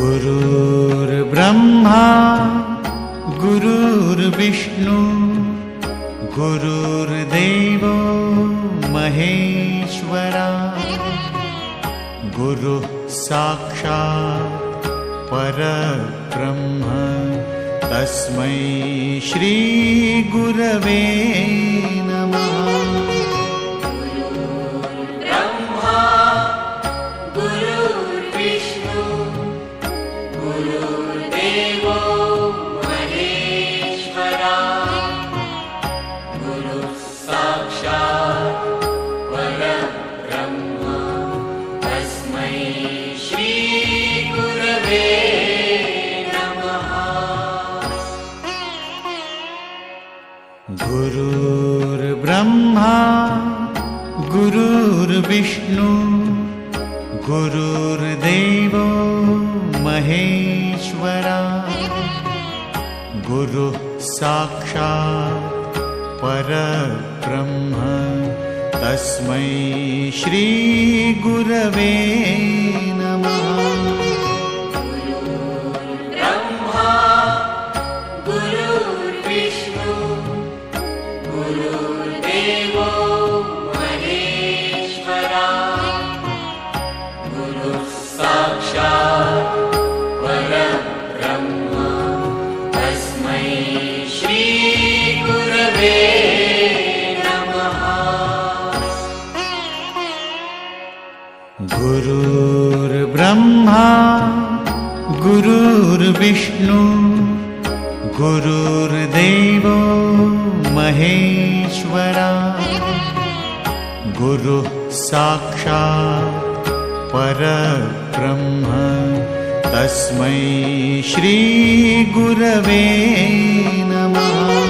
गुरुर्ब्रह्मा गुरुर्विष्णु गुरुर्देवो महेश्वरा। गुरुः साक्षात् परब्रह्म। तस्मै श्रीगुरवे नमः गुरुर्देवो महेश्वरा। गुरुः साक्षात् परब्रह्म। तस्मै श्रीगुरवे नमः। गुरुर्ब्रह्मा गुरुर्विष्णु गुरुर्देवो महेश्वरा। गुरुः साक्षात् परब्रह्म। तस्मै श्रीगुरवे नमः गुरुर्विष्णु गुरुर्देवो महेश्वरा। गुरुः साक्षात् परब्रह्म तस्मै श्रीगुरवे नमः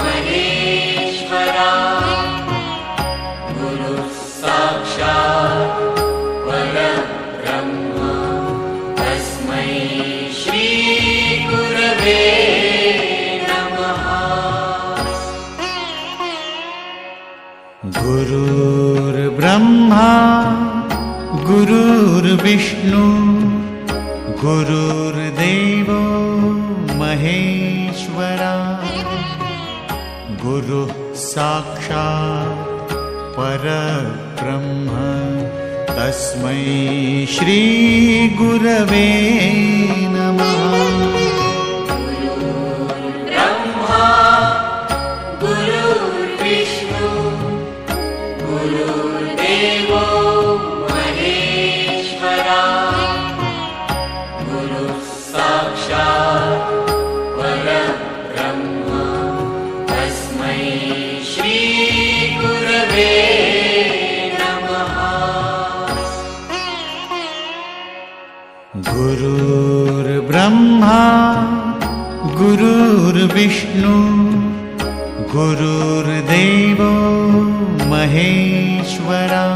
महेश्वरा। गुरुः साक्षात् परब्रह्म। तस्मै श्रीगुरवे नमः। गुरुर्ब्रह्मा गुरुर्विष्णु गुरुर्देवो गुरुः साक्षात् परब्रह्म। तस्मै श्रीगुरवे नमः। महेश्वरा। गुरुः गुरुर्विष्णु गुरुर्देवो महेश्वरा।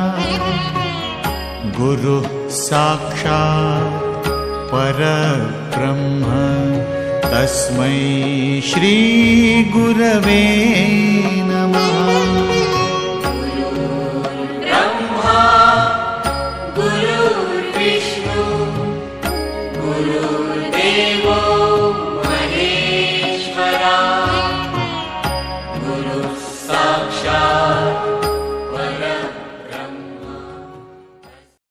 गुरुः साक्षात् परब्रह्म तस्मै श्रीगुरवे नमः